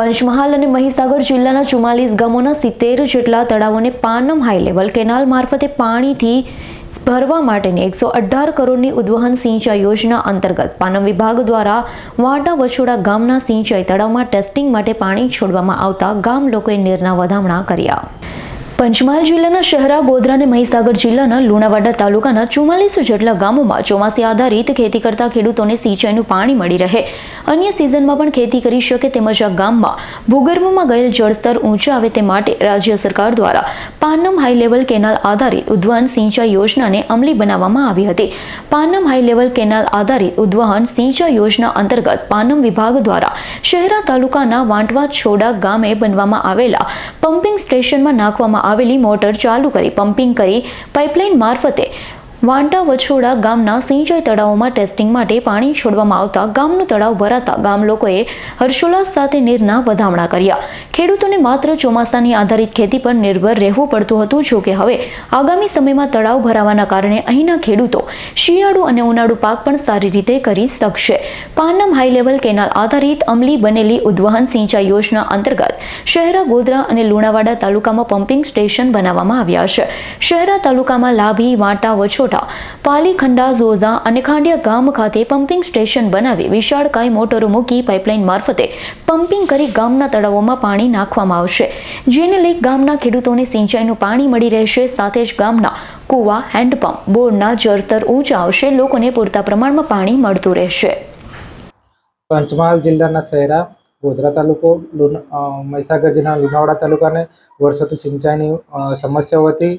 પંચમહાલ અને મહીસાગર જિલ્લાના ચુમ્માલીસ ગામોના સિત્તેર જેટલા તળાવોને પાનમ હાઈ લેવલ કેનાલ મારફતે પાણીથી ભરવા માટેની એકસો અઢાર કરોડની ઉદ્વહન સિંચાઈ યોજના અંતર્ગત પાનમ વિભાગ દ્વારા વાંટા વછોડા ગામના સિંચાઈ તળાવમાં ટેસ્ટિંગ માટે પાણી છોડવામાં આવતા ગામ લોકોએ નીરના વધામણા કર્યા. પંચમહાલ જિલ્લાના શહેરા, ગોધરા અને મહીસાગર જિલ્લાના લુણાવાડા તાલુકાના ચુમ્માલીસ જેટલા ગામોમાં ચોમાસી આધારિત ખેતી કરતા ખેડૂતોને સિંચાઈનું પાણી મળી રહે. અન્ય સિઝનમાં પણ ખેતી કરી શકે તેમજ આ ગામમાં ભૂગર્ભમાં ગયેલ જળસ્તર ઊંચા આવે તે માટે રાજ્ય સરકાર દ્વારા પાનમ હાઈ લેવલ કેનાલ આધારિત ઉદ્વહન સિંચાઈ યોજનાને અમલી બનાવવામાં આવી હતી. પાનમ હાઈ લેવલ કેનાલ આધારિત ઉદ્વહન સિંચાઈ યોજના અંતર્ગત પાનમ વિભાગ દ્વારા શહેરા તાલુકાના વાંટવા છોડા ગામે બનવામાં આવેલા પમ્પિંગ સ્ટેશનમાં નાખવામાં આવેલી મોટર ચાલુ કરી પમ્પિંગ કરી પાઇપલાઇન મારફતે વાંટા વછોડા ગામના સિંચાઈ તળાવોમાં ટેસ્ટિંગ માટે પાણી છોડવામાં આવતા ગામનું તળાવ ભરાતા ગામ લોકોએ હર્ષોલ્લાસ સાથે નીરના વધામણા કર્યા. ખેડૂતોને માત્ર ચોમાસાની આધારિત ખેતી પર નિર્ભર રહેવું પડતું હતું, જો કે હવે આગામી સમયમાં તળાવ ભરાવાના કારણે અહીંના ખેડૂતો શિયાળુ અને ઉનાળુ પાક પણ સારી રીતે કરી શકશે. પાનમ હાઈ લેવલ કેનાલ આધારિત અમલી બનેલી ઉદ્વહન સિંચાઈ યોજના અંતર્ગત શહેરા ગોધરા અને લુણાવાડા તાલુકામાં પમ્પિંગ સ્ટેશન બનાવવામાં આવ્યા છે. શહેરા તાલુકામાં લાભી, વાંટા વછોટા પાલીખંડા ઝોઝા અને ખાંડિયા ગામ ખાતે પમ્પિંગ સ્ટેશન બનાવી વિશાળકાય મોટરો મૂકી પાઇપલાઇન મારફતે પમ્પિંગ કરી ગામના તળાવોમાં પાણી નાખવામાં આવશે. જેને લઈ ગામના ખેડૂતોને સિંચાઈનું પાણી મળી રહેશે, સાથે જ ગામના કૂવા, હેન્ડપંપ, બોરના જળતર ઊંચા આવશે, લોકોને પૂરતા પ્રમાણમાં પાણી મળતું રહેશે. પંચમહાલ જિલ્લાના શહેરા ગોધરા તાલુકો મહીસાગર જિલ્લાના લુણાવાડા તાલુકાને વર્ષોથી સિંચાઈની સમસ્યાઓ હતી.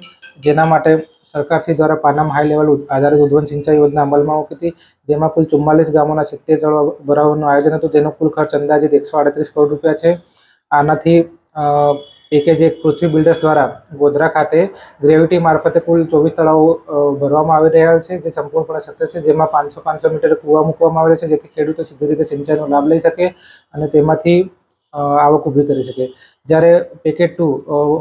જેના માટે સરકારશ્રી દ્વારા પાનમ હાઈ લેવલ આધારિત ઉદ્વન સિંચાઈ યોજના અમલમાં મૂકી હતી. જેમાં કુલ ચુમ્માલીસ ગામોના સિત્તેર જળ ભરાવાનું આયોજન હતું. તેનો કુલ ખર્ચ અંદાજિત એકસો આડત્રીસ કરોડ રૂપિયા છે. આનાથી પેકેજ એક પૃથ્વી બિલ્ડર્સ દ્વારા ગોધરા ખાતે ગ્રેવિટી મારફતે કુલ ચોવીસ તળાવો ભરવામાં આવી રહ્યા છે, જે સંપૂર્ણપણે સક્સેસ છે, જેમાં પાંચસો પાંચસો મીટર કૂવા મૂકવામાં આવેલા છે, જેથી ખેડૂતો સીધી રીતે સિંચાઈનો લાભ લઈ શકે અને તેમાંથી આવક ઊભી કરી શકે. જ્યારે પેકેટ ટુ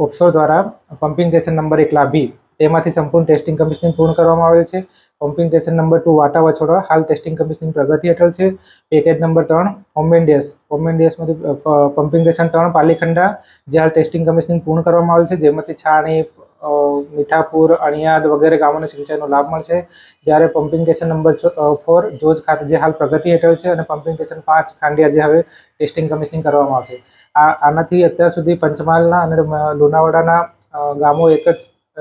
ઓફશોર દ્વારા પમ્પિંગ સ્ટેશન નંબર એક લાભી તેમાંથી સંપૂર્ણ ટેસ્ટિંગ કમિશનિંગ પૂર્ણ કરવામાં આવેલ છે. પમ્પિંગ સ્ટેશન નંબર ટુ વાટા વછોડા હાલ ટેસ્ટિંગ કમિશનિંગ પ્રગતિ હેઠળ છે. પેકેજ નંબર ત્રણ ઓમેન્ડિયસ ઓમેન્ડિયસમાંથી પમ્પિંગ સ્ટેશન ત્રણ, પાલીખંડા. જે હાલ ટેસ્ટિંગ કમિશનિંગ પૂર્ણ કરવામાં આવેલ છે, જેમાંથી છાણી મીઠાપુર, અણિયાદ વગેરે ગામોને સિંચાઈનો લાભ મળશે. જ્યારે પમ્પિંગ સ્ટેશન નંબર ફોર જોજ ખાતે જે હાલ પ્રગતિ હેઠળ છે અને પમ્પિંગ સ્ટેશન પાંચ ખાંડિયા જે હવે ટેસ્ટિંગ કમિશનિંગ કરવામાં આવશે. આ, આનાથી અત્યાર સુધી પંચમહાલના અને લુણાવાડાના ગામો એક જ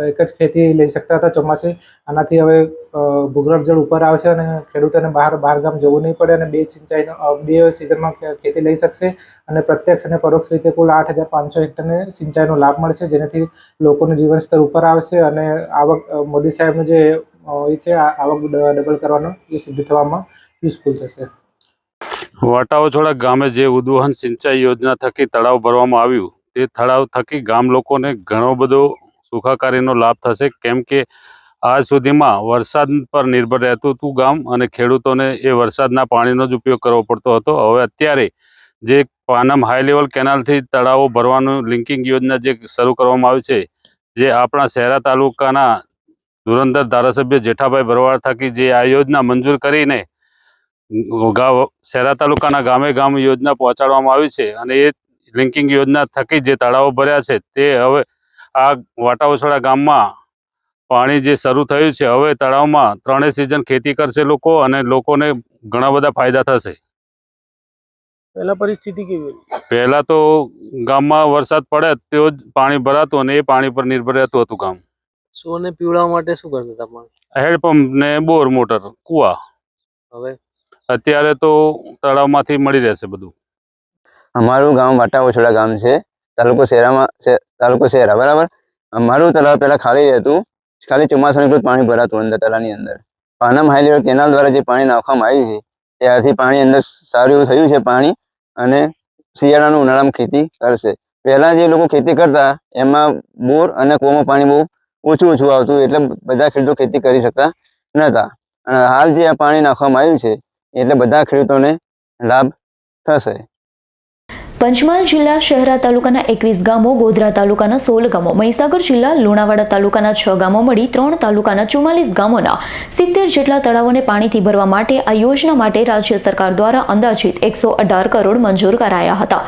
એક જ ખેતી લઈ શકતા હતા ચોમાસે. આનાથી હવે ભૂગર્ભ જળ ઉપર આવશે અને ખેડૂતોને બહાર બહાર ગામ જવું નહીં પડે અને બે સિંચાઈનો બે સિઝનમાં ખેતી લઈ શકશે અને પ્રત્યક્ષ અને પરોક્ષ રીતે કુલ આઠ હજાર પાંચસો હેક્ટરને સિંચાઈનો લાભ મળશે, જેનાથી લોકોનું જીવન સ્તર ઉપર આવશે અને આવક મોદી સાહેબનું જે એ છે આવક ડબલ કરવાનો એ સિદ્ધ થવામાં યુઝફુલ થશે. વાટાવછોડા ગામે જે ઉદ્વહન સિંચાઈ યોજના થકી તળાવ ભરવામાં આવ્યું, તે તળાવ થકી ગામ લોકોને ઘણો બધો સુખાકારીનો લાભ થશે. કેમ કે આજ સુધીમાં વરસાદ પર નિર્ભર રહેતું હતું ગામ અને ખેડૂતોને એ વરસાદના પાણીનો જ ઉપયોગ કરવો પડતો હતો. હવે અત્યારે જે પાનમ હાઈ લેવલ કેનાલથી તળાવો ભરવાનું લિંકિંગ યોજના જે શરૂ કરવામાં આવી છે, જે આપણા શહેરા તાલુકાના ધુરંધર ધારાસભ્ય જેઠાભાઈ ભરવાડ થકી જે આ યોજના મંજૂર કરીને ગાવ, શહેરા તાલુકાના ગામે ગામ યોજના પહોંચાડવામાં આવી છે અને એ લિંકિંગ યોજના થકી જે તળાવો ભર્યા છે તે હવે આ વાટાવસોડા ગામમાં પાણી જે શરૂ થયું છે હવે તળાવમાં ત્રણેય સિઝન ખેતી કરશે લોકો અને લોકોને ઘણા બધા ફાયદા થશે. પહેલા પરિસ્થિતિ કેવી પહેલા તો ગામમાં વરસાદ પડે તેઓ જ પાણી ભરાતું અને એ પાણી પર નિર્ભર રહેતું હતું ગામ. સોને પીવડાવવા માટે શું કરતા હતા પણ? હેડપંપ ને બોર મોટર કુવા. હવે? અત્યારે તો તળાવમાંથી મળી રહેશે બધું. અમારું ગામ વાટા ઓછડા ગામ છે. તાલુકો શહેરામાં તાલુકો શહેરા બરાબર. મારું તળાવ પહેલાં ખાલી હતું ખાલી ચોમાસાનું એટલું પાણી ભરાતું અંદર તળાવની અંદર. પાનમ હાઈ લેવલ કેનાલ દ્વારા જે પાણી નાખવામાં આવ્યું છે, ત્યારથી પાણી અંદર સારું એવું થયું છે પાણી અને શિયાળાનું ઉનાળામાં ખેતી કરશે. પહેલાં જે લોકો ખેતી કરતા, એમાં બોર અને કૂવામાં પાણી બહુ ઓછું ઓછું આવતું, એટલે બધા ખેડૂતો ખેતી કરી શકતા નહોતા અને હાલ જે આ પાણી નાખવામાં આવ્યું છે, એટલે બધા ખેડૂતોને લાભ થશે. પંચમહાલ જિલ્લા શહેરા તાલુકાના એકવીસ ગામો, ગોધરા તાલુકાના સોળ ગામો, મહીસાગર જિલ્લા, લુણાવાડા તાલુકાના છ ગામો મળી ત્રણ તાલુકાના ચુમ્માલીસ ગામોના સિત્તેર જેટલા તળાવોને પાણીથી ભરવા માટે આ યોજના માટે રાજ્ય સરકાર દ્વારા અંદાજિત એકસો અઢાર કરોડ મંજૂર કરાયા હતા.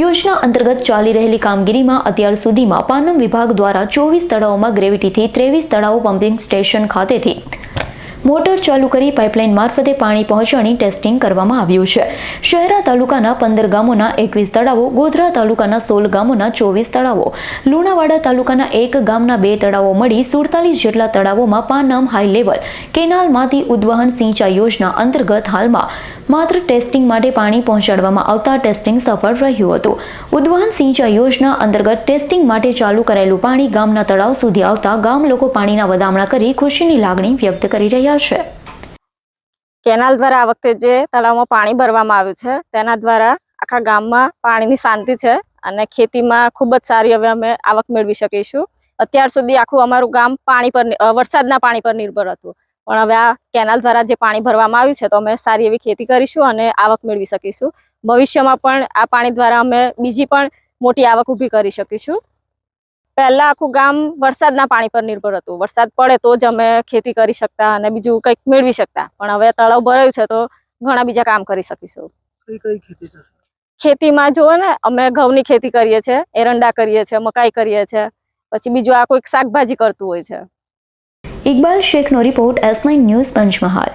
યોજના અંતર્ગત ચાલી રહેલી કામગીરીમાં અત્યાર સુધીમાં પાનમ વિભાગ દ્વારા ચોવીસ તળાવોમાં ગ્રેવિટીથી ત્રેવીસ તળાવો પમ્પિંગ સ્ટેશન ખાતેથી મોટર ચાલુ કરી પાઇપલાઇન મારફતે પાણી પહોંચવાની ટેસ્ટિંગ કરવામાં આવ્યું છે. શહેરા તાલુકાના પંદર ગામોના એકવીસ તળાવો, ગોધરા તાલુકાના સોળ ગામોના ચોવીસ તળાવો, લુણાવાડા તાલુકાના એક ગામના બે તળાવો મળી સુડતાલીસ જેટલા તળાવોમાં પાનમ હાઈ લેવલ કેનાલમાંથી ઉદ્વહન સિંચાઈ યોજના અંતર્ગત હાલમાં માત્ર ટેસ્ટિંગ માટે પાણી પહોંચાડવામાં આવતા ટેસ્ટિંગ સફળ રહ્યું હતું. ઉદ્વહન સિંચાઈ યોજના અંતર્ગત ટેસ્ટિંગ માટે ચાલુ કરાયેલું પાણી ગામના તળાવ સુધી આવતા ગામ લોકો પાણીના વધામણા કરી ખુશીની લાગણી વ્યક્ત કરી રહ્યા છે. કેનાલ દ્વારા આ વખતે જે તળાવમાં પાણી ભરવામાં આવ્યું છે, તેના દ્વારા આખા ગામમાં પાણીની શાંતિ છે અને ખેતીમાં ખૂબ જ સારી હવે અમે આવક મેળવી શકીશું. અત્યાર સુધી આખું અમારું ગામ પાણી પર વરસાદના પાણી પર નિર્ભર હતું. પણ હવે આ કેનાલ દ્વારા જે પાણી ભરવામાં આવ્યું છે, તો અમે સારી એવી ખેતી કરીશું અને આવક મેળવી શકીશું. ભવિષ્યમાં પણ આ પાણી દ્વારા અમે બીજી પણ મોટી આવક ઊભી કરી શકીશું. પહેલા આખું ગામ વરસાદના પાણી પર નિર્ભર હતું. વરસાદ પડે તો જ અમે ખેતી કરી શકતા અને બીજું કંઈક મેળવી શકતા. પણ હવે તળાવ ભરાયું છે તો ઘણા બીજા કામ કરી શકીશું. કઈ કઈ ખેતી થશે? ખેતીમાં જુઓ ને અમે ઘઉંની ખેતી કરીએ છીએ એરંડા કરીએ છીએ મકાઈ કરીએ છીએ પછી બીજું આ કોઈક શાકભાજી કરતું હોય છે. Iqbal શેખનો report S nine news Panchmahal.